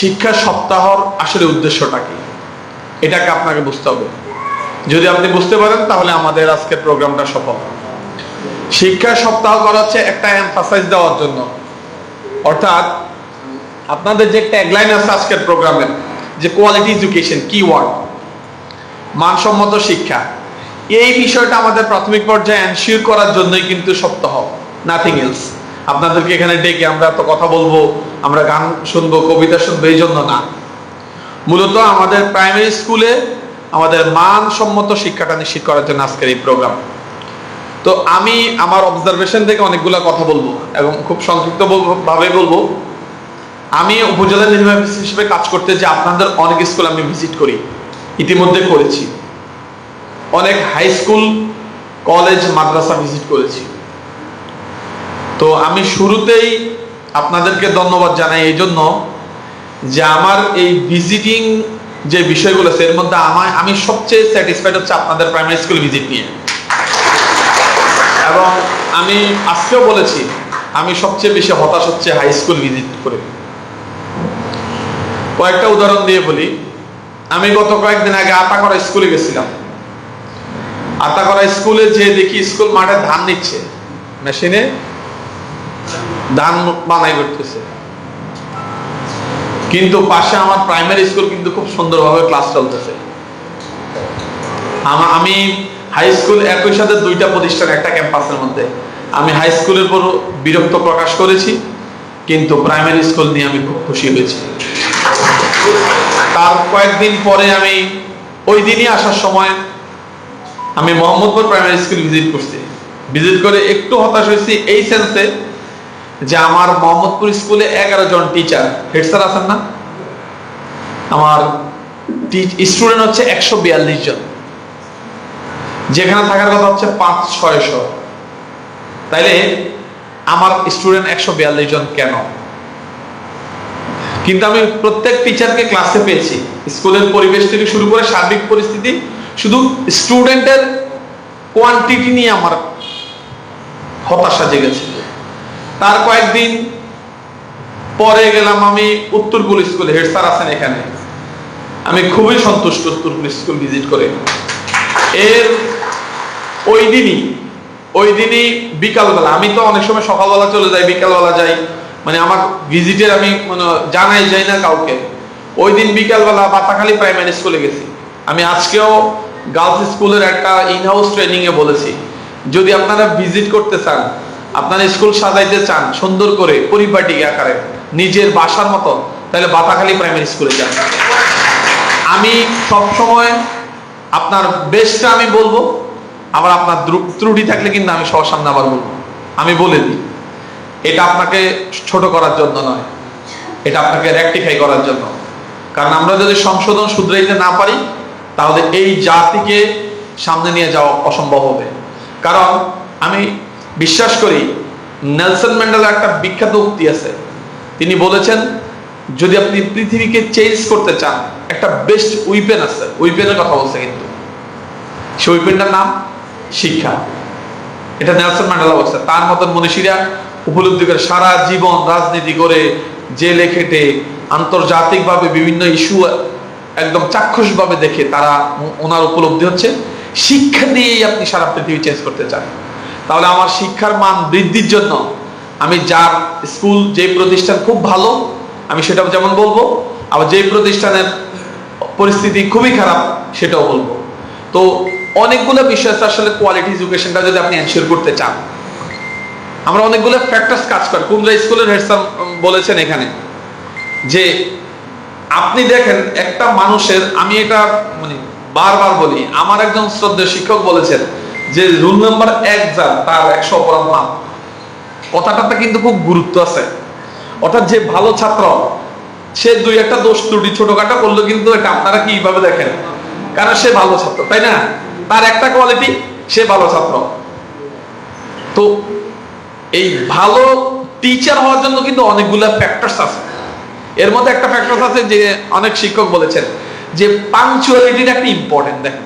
শিক্ষা সপ্তাহর আসলে উদ্দেশ্যটা কি? এটাকে আপনাকে বুঝতে হবে। যদি আপনি বুঝতে পারেন, তাহলে আমাদের আজকের প্রোগ্রামটা সফল। শিক্ষা সপ্তাহ করা হচ্ছে একটা এমফাসাইজ দেওয়ার জন্য। অর্থাৎ, আপনাদের যে ট্যাগলাইন আছে আজকের প্রোগ্রামে, যে কোয়ালিটি এডুকেশন কি ওয়ার্ড মানসম্মত শিক্ষা, এই বিষয়টা আমাদের প্রাথমিক পর্যায়ে এনশিওর করার জন্যই কিন্তু সপ্তাহ নাথিং এলস আপনাদেরকে এখানে ডেকে আমরা তো কথা বলব, আমরা গান শুনব, কবিতা শুনব, এই জন্য না। মূলত আমাদের প্রাইমারি স্কুলে আমাদের মানসম্মত শিক্ষাটা নিশ্চিত করার জন্য আজকের এই প্রোগ্রাম তো আমি আমার অবজারভেশন থেকে অনেকগুলো কথা বলব এবং খুব সংক্ষিপ্ত ভাবে বলব। আমি উপজেলা নির্বাহী হিসেবে কাজ করতে যে আপনাদের অনেক স্কুল আমি ভিজিট করি, ইতিমধ্যে করেছি। অনেক হাই স্কুল কলেজ মাদ্রাসা ভিজিট করেছি। তো আমি শুরুতেই আপনাদেরকে ধন্যবাদ জানাই এই জন্য যে আমার এই ভিজিটিং যে বিষয়গুলো আছে এর মধ্যে আমায় আমি সবচেয়ে স্যাটিসফাইড হচ্ছে আপনাদের প্রাইমারি স্কুল ভিজিট নিয়ে। এবং আমি আজকেও বলেছি, আমি সবচেয়ে বেশি হতাশ হচ্ছে হাই স্কুল ভিজিট করে। কয়েকটা উদাহরণ দিয়ে বলি। আমি গত কয়েকদিন আগে আতাকরা স্কুলে গেছিলাম। আতাকরা স্কুলে যে দেখি স্কুল মাঠে ধান নিচ্ছে। মেশিনে ধান বানাই করতেছে। কিন্তু পাশে আমার প্রাইমারি স্কুল কিন্তু খুব সুন্দরভাবে ক্লাস চলতেছে। আমি হাই স্কুল একই সাথে দুইটা প্রতিষ্ঠান, একটা ক্যাম্পাসের মধ্যে। আমি হাই স্কুলের উপর বিরক্ত প্রকাশ করেছি, কিন্তু প্রাইমারি স্কুল নিয়ে আমি খুব খুশি হয়েছি। তার কয়েকদিন পরে আমি, ওই দিনই আসার সময় আমি মোহাম্মদপুর প্রাইমারি স্কুল ভিজিট করছি। ভিজিট করে একটু হতাশ হয়েছি, এই সেন্সে যে আমার মোহাম্মদপুর স্কুলে এগারো জন টিচার হেড স্যার আছেন না? আমার স্টুডেন্ট হচ্ছে একশো বিয়াল্লিশ জন। যেখানে থাকার কথা হচ্ছে পাঁচ, ছয়শো। তাইলে আমার স্টুডেন্ট একশো বিয়াল্লিশ জন কেন? কিন্তু আমি প্রত্যেক টিচারকে ক্লাসে পেয়েছি। স্কুলের পরিবেশ থেকে শুরু করে সার্বিক পরিস্থিতি, শুধু স্টুডেন্টের কোয়ান্টিটি নিয়ে আমার হতাশা জেগেছে। তার কয়েকদিন পরে গেলাম আমি উত্তরপুর স্কুলে, হেড স্যার আছেন এখানে। আমি খুবই সন্তুষ্ট উত্তরপুর স্কুল ভিজিট করে। এর ওই দিনই ওই দিনই বিকালবেলা, আমি তো অনেক সময় সকালবেলা চলে যাই, বিকালবেলা যাই। মানে আমার ভিজিটের আমি মানে জানাই যাই না কাউকে। ওই দিন বিকালবেলা বাতাখালী প্রাইমারি স্কুলে গেছি। আমি আজকেও গার্লস স্কুলের একটা ইন হাউস ট্রেনিং এ বলেছি। যদি আপনারা ভিজিট করতে চান আপনারা স্কুল সাজাইতে চান, সুন্দর করে পরিপাটি আকারে, নিজের বাসার মতো, তাহলে বাতাখালী প্রাইমারি স্কুলে যান। আমি সব সময় আপনার বেস্টটা আমি বলব, আবার আপনার ত্রুটি থাকলে কিন্তু আমি সবার সামনে আবার বলব। আমি বলে দিই, এটা আপনাকে ছোট করার জন্য নয়, এটা আপনাকে রেকটিফাই করার জন্য। কারণ আমরা যদি সংশোধন শুধরাইতে না পারি, তাহলে এই জাতিকে সামনে নিয়ে যাওয়া অসম্ভব হবে। কারণ আমি বিশ্বাস করি, নেলসন ম্যান্ডেলার একটা বিখ্যাত উক্তি আছে। তিনি বলেছেন, যদি আপনি পৃথিবীকে চেঞ্জ করতে চান, একটা বেস্ট উইপেন আছে। উইপেনের কথা বলছে কিন্তু। সেই উইপেনটার নাম শিক্ষা। এটা নেলসন ম্যান্ডেলা বলছে। তার মতন মনীষীরা উপলব্ধি করে সারা জীবন রাজনীতি করে জেলে খেটে আন্তর্জাতিকভাবে বিভিন্ন ইস্যু একদম চাক্ষুষভাবে দেখে তারা ওনার উপলব্ধি হচ্ছে, শিক্ষা দিয়েই আপনি সারা পৃথিবী চেঞ্জ করতে চান। তাহলে আমার শিক্ষার মান বৃদ্ধির জন্য আমি যার স্কুল যে প্রতিষ্ঠান খুব ভালো, আমি সেটাও যেমন বলব, আবার যে প্রতিষ্ঠানের পরিস্থিতি খুবই খারাপ সেটাও বলব। তো অনেকগুলো বিষয় আসলে কোয়ালিটি এডুকেশনটা যদি আপনি এনশিওর করতে চান। আমরা অনেকগুলো ফ্যাক্টরস কাজ করি। কুমরা স্কুলের হেড স্যার বলেছেন এখানে যে আপনি দেখেন একটা মানুষের, আমি এটা মানে বারবার বলি, আমার একজন শ্রদ্ধেয় শিক্ষক বলেছেন যে রুল নাম্বার এক যার, তার একশো অপরাধ মাপ কথাটাতে কিন্তু খুব গুরুত্ব আছে। অর্থাৎ যে ভালো ছাত্র, সে দুই একটা দোষ ত্রুটি ছোটখাটো করল কিন্তু এটা আপনারা কীভাবে দেখেন? কারণ সে ভালো ছাত্র, তাই না? তার একটা কোয়ালিটি সে ভালো ছাত্র। তো এই ভালো টিচার হওয়ার জন্য কিন্তু অনেকগুলো ফ্যাক্টরস আছে। এর মধ্যে একটা ফ্যাক্টরস আছে যে অনেক শিক্ষক বলেছেন যে পাংচুয়ালিটিটা একটা ইম্পর্টেন্ট দেখেন।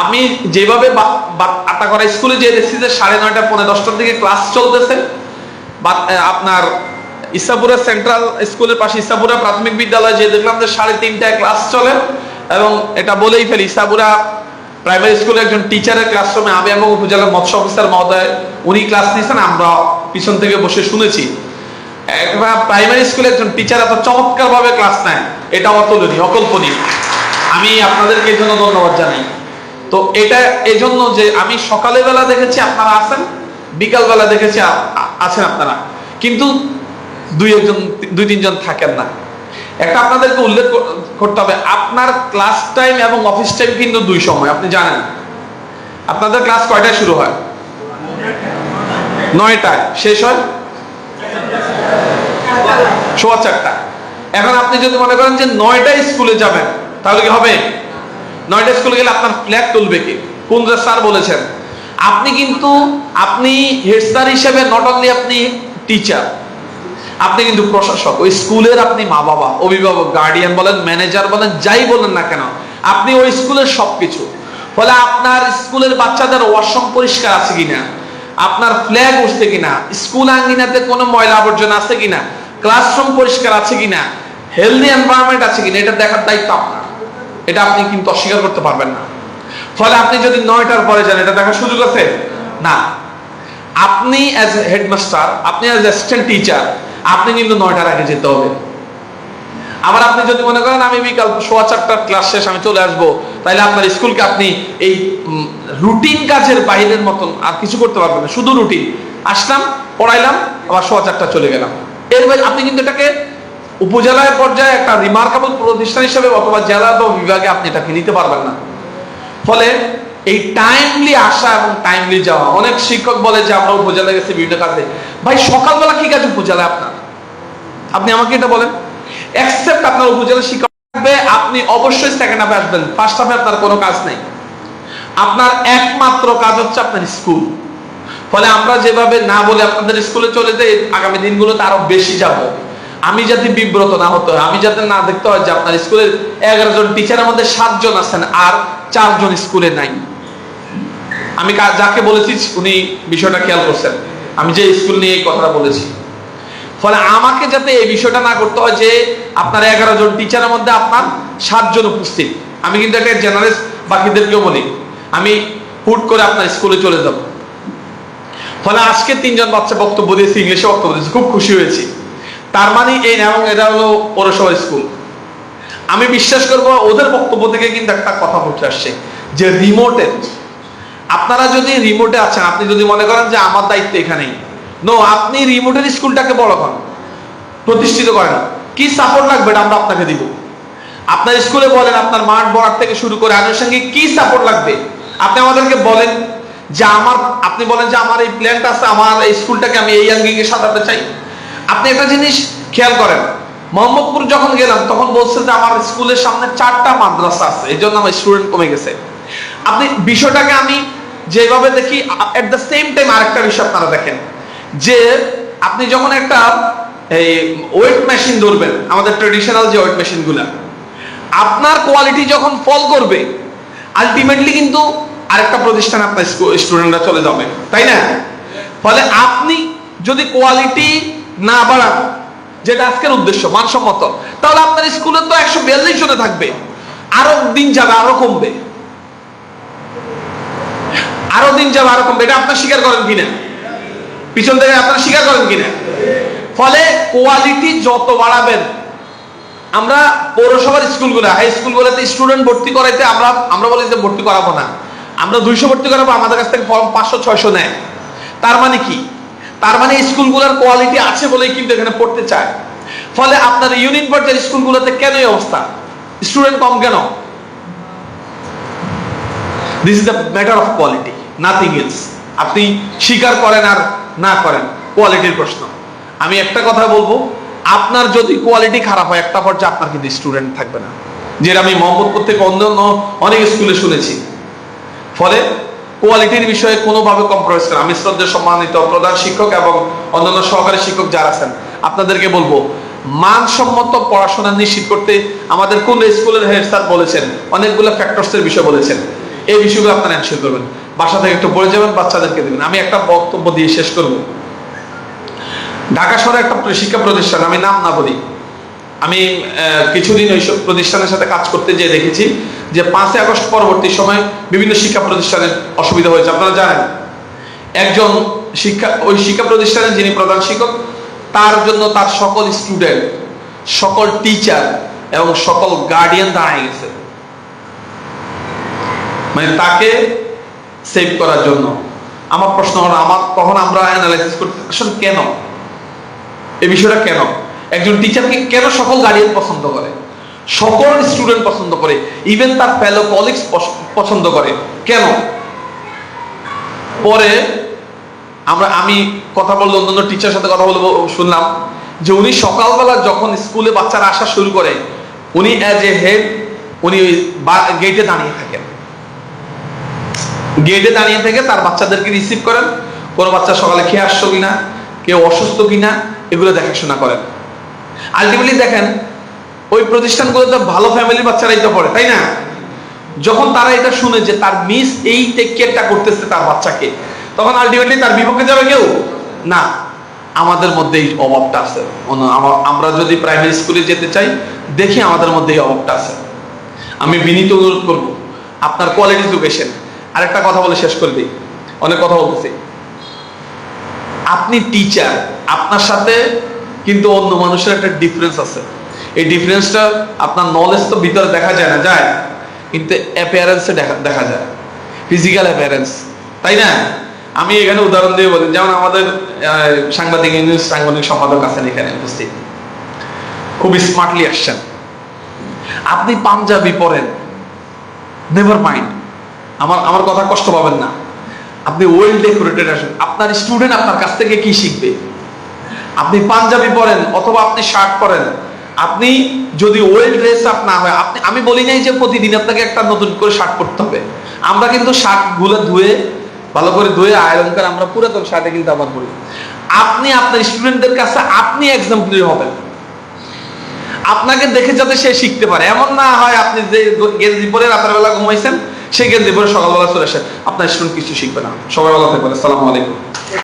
আমি যেভাবে আতা করা স্কুলে যে দেখছি যে সাড়ে নয়টা পনেরো দশটার দিকে ক্লাস চলতেছে। বা আপনার ইসাপুরা সেন্ট্রাল স্কুলের পাশে ইসাপুরা প্রাথমিক বিদ্যালয় যে দেখলাম যে সাড়ে তিনটায় ক্লাস চলে এবং এটা বলেই ফেলি, ইসাপুরা প্রাইমারি স্কুলের একজন টিচারের ক্লাসরুমে আমি এবং উপজেলার মৎস্য অফিসার মহোদয়, উনি ক্লাস নিয়েছেন, আমরা পিছন থেকে বসে শুনেছি। একটা প্রাইমারি স্কুলে একজন টিচার এত চমৎকার ভাবে ক্লাস নেয়, এটা অতুলনীয়, অকল্পনীয়। আমি আপনাদেরকে এই জন্য ধন্যবাদ জানাই। তো এটা এই জন্য যে আমি সকালে বেলা দেখেছি আপনারা আছেন বিকাল বেলা দেখেছি আছেন আপনারা। কিন্তু দুই একজন, দুই তিনজন থাকেন না। একটা আপনাদেরকে উল্লেখ করতে হবে, আপনার ক্লাস টাইম এবং অফিস টাইম কিন্তু দুই সময়, আপনি জানেন। আপনাদের ক্লাস কয়টায় শুরু হয়? নয়টায়, শেষ হয়? সোয়া চারটা এখন আপনি যদি মনে করেন যে নয়টায় স্কুলে যাবেন, তাহলে কি হবে? নয়টা স্কুলে গেলে আপনার ফ্ল্যাগ তুলবে কি? কোন স্যার বলেছেন? আপনি কিন্তু, আপনি হেড স্যার হিসেবে নট অনলি আপনি টিচার আপনি কিন্তু প্রশাসক। ওই স্কুলের আপনি মা বাবা, অভিভাবক গার্ডিয়ান বলেন ম্যানেজার বলেন, যাই বলেন না কেন, আপনি ওই স্কুলের সবকিছু। ফলে আপনার স্কুলের বাচ্চাদের ওয়াশরুম পরিষ্কার আছে কিনা? আপনার ফ্ল্যাগ উঠছে কিনা? স্কুল আঙ্গিনাতে কোনো ময়লা আবর্জনা আছে কিনা? ক্লাসরুম পরিষ্কার আছে কিনা? হেলদি এনভায়রনমেন্ট আছে কিনা? এটা দেখার দায়িত্ব আপনার। এটা আপনি কিন্তু অস্বীকার করতে পারবেন না। ফলে আপনি যদি নয়টার পরে যান, এটা দেখার সুযোগ আছে? না। আপনি অ্যাজ হেডমাস্টার আপনি অ্যাজ অ্যাসিস্ট্যান্ট টিচার আপনি কিন্তু নয়টার আগে যেতে হবে। আবার আপনি যদি মনে করেন, আমি বিকাল সোয়া চারটার ক্লাস শেষ, আমি চলে আসব তাহলে আপনার স্কুলকে আপনি এই রুটিন কাজের বাইরের মতন আর কিছু করতে পারবেন না। শুধু রুটিন আসলাম, পড়াইলাম, আবার সোয়া চারটা চলে গেলাম। এর বাইরে আপনি কিন্তু এটাকে উপজেলায় পর্যায়ে একটা রিমার্কেবল প্রতিষ্ঠান হিসেবে অথবা জেলা বা বিভাগে আপনি এটাকে নিতে পারবেন না। ফলে এই টাইমলি আসা এবং টাইমলি যাওয়া, অনেক শিক্ষক বলে যে আমরা উপজেলা গেছি বিভিন্ন কাজে। ভাই, সকালবেলা কি কাজ উপজেলায় আপনার? আপনি আমাকে এটা বলেন। এক্সেপ্ট আপনার উপজেলা শিক্ষক থাকবে, আপনি অবশ্যই সেকেন্ড হাফে আসবেন। ফার্স্ট হাফে আপনার কোনো কাজ নেই। আপনার একমাত্র কাজ হচ্ছে আপনার স্কুল ফলে আমরা যেভাবে না বলে আপনাদের স্কুলে চলে যাই, আগামী দিনগুলোতে আরও বেশি যাব। আমি যাতে বিব্রত না হতে হয়, আমি যাতে না দেখতে হয় যে আপনার স্কুলের এগারো জন টিচারের মধ্যে সাতজন আছেন আর চারজন স্কুলে নাই। আমি যাকে বলেছি, উনি বিষয়টা খেয়াল করছেন। আমি যে স্কুল নিয়ে এই কথাটা বলেছি। ফলে আমাকে যাতে এই বিষয়টা না করতে হয় যে আপনার এগারো জন টিচারের মধ্যে আপনার সাতজন উপস্থিত। আমি কিন্তু একটা জেনারেল বাকিদেরকেও বলি, আমি হুট করে আপনার স্কুলে চলে যাব। ফলে আজকে তিনজন বাচ্চা বক্তব্য দিয়েছে, ইংলিশে বক্তব্য দিয়েছে, খুব খুশি হয়েছি। তার মানে এই এবং এটা হলো পৌরসভা স্কুল। আমি বিশ্বাস করব, ওদের বক্তব্য থেকে কিন্তু একটা কথা উঠে আসছে, যে রিমোটে আপনারা যদি রিমোটে আছেন, আপনি যদি মনে করেন যে আমার দায়িত্ব এখানেই নো আপনি রিমোটের স্কুলটাকে বড় করেন, প্রতিষ্ঠিত করেন, কি সাপোর্ট লাগবে এটা আমরা আপনাকে দিব। আপনার স্কুলে বলেন, আপনার মাঠ বরাদ থেকে শুরু করে আনুষঙ্গিক কি সাপোর্ট লাগবে? আপনি আমাদেরকে বলেন যে আমার, আপনি বলেন যে আমার এই প্ল্যানটা আছে, আমার এই স্কুলটাকে আমি এই আঙ্গিকে সাজাতে চাই। আপনি একটা জিনিস খেয়াল করেন, মোহাম্মদপুর যখন গেলাম, তখন বলছে যে আমার স্কুলের সামনে চারটা মাদ্রাসা আছে, এই জন্য আমার স্টুডেন্ট কমে গেছে। আপনি বিষয়টাকে আমি যেভাবে দেখি এট দ্য সেম টাইম আরেকটা বিষয় আপনারা দেখেন, যে আপনি যখন একটা এই ওয়েট মেশিন ধরবেন, আমাদের ট্রেডিশনাল যে ওয়েট মেশিনগুলো আপনার কোয়ালিটি যখন ফল করবে আলটিমেটলি কিন্তু আরেকটা প্রতিষ্ঠান আপনার স্টুডেন্টরা চলে যাবে, তাই না? ফলে আপনি যদি কোয়ালিটি না বাড়ান যেটা আজকের উদ্দেশ্য, মানসম্মত। তাহলে আপনার স্কুলে তো একশো বিয়াল্লিশ জনে থাকবে। আরও দিন যাবে, আরও কমবে। আরও দিন যাবে, আরও কমবে। এটা আপনার স্বীকার করেন কিনা? পিছন থেকে আপনারা স্বীকার করেন কিনা? ফলে কোয়ালিটি যত বাড়াবেন, আমরা পৌরসভার স্কুলগুলো হাই স্কুলগুলোতে স্টুডেন্ট ভর্তি করাইতে আমরা আমরা বলি যে ভর্তি করাবো না। আমরা দুইশো ভর্তি করাবো, আমাদের কাছ থেকে ফর্ম পাঁচশো, ছয়শো নেয়। তার মানে কি? তার মানে স্কুলগুলোর কোয়ালিটি আছে বলেই কিন্তু এখানে পড়তে চায়। ফলে আপনার ইউনিয়ন পর্যায়ের স্কুলগুলোতে কেন এই অবস্থা? স্টুডেন্ট কম কেন? This is the matter of quality nothing else আপনি স্বীকার করেন আর না করেন কোয়ালিটির প্রশ্ন। আমি একটা কথা বলব, আপনার যদি কোয়ালিটি খারাপ হয়, একটা পর্যায়ে আপনার কিন্তু স্টুডেন্ট থাকবে না। যেটা আমি মোহাম্মদপুর থেকে অন্য অনেক স্কুলে শুনেছি। ফলে কোয়ালিটির বিষয়ে কোনোভাবে কম্প্রোমাইজ করেন আমি শ্রদ্ধের সম্মানিত প্রধান শিক্ষক এবং অন্যান্য সহকারী শিক্ষক যারা আছেন, আপনাদেরকে বলব, মানসম্মত পড়াশোনা নিশ্চিত করতে আমাদের কোন স্কুলের হেড স্যার বলেছেন, অনেকগুলো ফ্যাক্টরস এর বিষয় বলেছেন। এই বিষয়গুলো আপনারা অ্যানসার করবেন। বাসা থেকে একটু পড়ে যাবেন, বাচ্চাদেরকে দেবেন। আমি একটা বক্তব্য দিয়ে শেষ করব। ঢাকা শহরে একটা শিক্ষা প্রতিষ্ঠান, আমি নাম না বলি। আমি কিছুদিন ওইসব প্রতিষ্ঠানের সাথে কাজ করতে যেয়ে দেখেছি যে পাঁচই আগস্ট পরবর্তী সময় বিভিন্ন শিক্ষা প্রতিষ্ঠানের অসুবিধা হয়েছে। আপনারা জানেন, একজন শিক্ষা, ওই শিক্ষা প্রতিষ্ঠানের যিনি প্রধান শিক্ষক, তার জন্য তার সকল স্টুডেন্ট সকল টিচার এবং সকল গার্ডিয়ান দাঁড়ায় গেছে। মানে তাকে সেভ করার জন্য। আমার প্রশ্ন হলো, আমার তখন আমরা অ্যানালাইসিস করতে আসলে কেন? এই বিষয়টা কেন? একজন টিচারকে কেন সকল গার্ডিয়ান পছন্দ করে? সকল স্টুডেন্ট পছন্দ করে ইভেন তার ফেলো কলিগস পছন্দ করে। কেন? পরে আমরা, আমি কথা বলল অন্যান্য টিচার সাথে কথা বলব শুনলাম, যে উনি সকালবেলা যখন স্কুলে বাচ্চারা আসা শুরু করে, উনি অ্যাজ এ হেড উনি ওই গেটে দাঁড়িয়ে থাকেন। গেটে দাঁড়িয়ে থেকে তার বাচ্চাদেরকে রিসিভ করেন। কোনো বাচ্চা সকালে খেয়ে আসছো কিনা, কেউ অসুস্থ কিনা, এগুলো দেখাশোনা করেন। আলটিমেটলি দেখেন ওই প্রতিষ্ঠানগুলোতে ভালো ফ্যামিলির বাচ্চারাই তো পড়ে, তাই না? যখন তারা এটা শুনে যে তার মিস এই টেক কেয়ারটা করতেছে তার বাচ্চাকে, তখন আলটিমেটলি তার বিপক্ষে যাবে কেউ? না। আমাদের মধ্যে এই অভাবটা আছে। আমরা যদি প্রাইমারি স্কুলে যেতে চাই, দেখি আমাদের মধ্যে এই অভাবটা আছে। আমি বিনীত অনুরোধ করব, আপনার কোয়ালিটি এডুকেশন আরেকটা কথা বলে শেষ করে দিই। অনেক কথা বলতেছি। আপনি টিচার আপনার সাথে কিন্তু অন্য মানুষের একটা ডিফারেন্স আছে। এই ডিফারেন্সটা আপনার নলেজ তো ভিতরে দেখা যায় না, যায়। কিন্তু অ্যাপিয়ারেন্সে দেখা দেখা যায়। ফিজিক্যাল অ্যাপিয়ারেন্স তাই না? আমি এখানে উদাহরণ দিয়ে বলি, যেমন আমাদের সাংবাদিক নিউজ সাংবাদিক সম্পাদক আছেন এখানে উপস্থিত। খুব স্মার্টলি আসছেন। আপনি পাঞ্জাবি পরেন। নেভার মাইন্ড আমার আমার কথা কষ্ট পাবেন না। আপনি ওয়েল ডেকোরেটেড আসেন। আপনার স্টুডেন্ট আপনার কাছ থেকে কি শিখবে? আপনি পাঞ্জাবি পরেন অথবা আপনি শার্ট পরেন। আপনি যদি ওয়েল ড্রেস আপ না হয়, আপনি আমি বলি নাই যে প্রতিদিন আপনাকে একটা নতুন করে শার্ট পরতে হবে। আমরা কিন্তু শার্টগুলো ধুয়ে, ভালো করে ধুয়ে আয়রন করে আমরা পুরাতন শার্টে কিন্তু আবার পরি আপনি আপনার স্টুডেন্টদের কাছে আপনি এক্সাম্পলি হবেন। আপনাকে দেখে যাতে সে শিখতে পারে। এমন না হয় আপনি যে গেঞ্জি পরে রাতের বেলা ঘুমাইছেন, সেই গেঞ্জি পরে সকালবেলা চলে আসেন। আপনার স্টুডেন্ট কিছু শিখবে না। সবাই ভালো থাকবেন। আসসালামু আলাইকুম।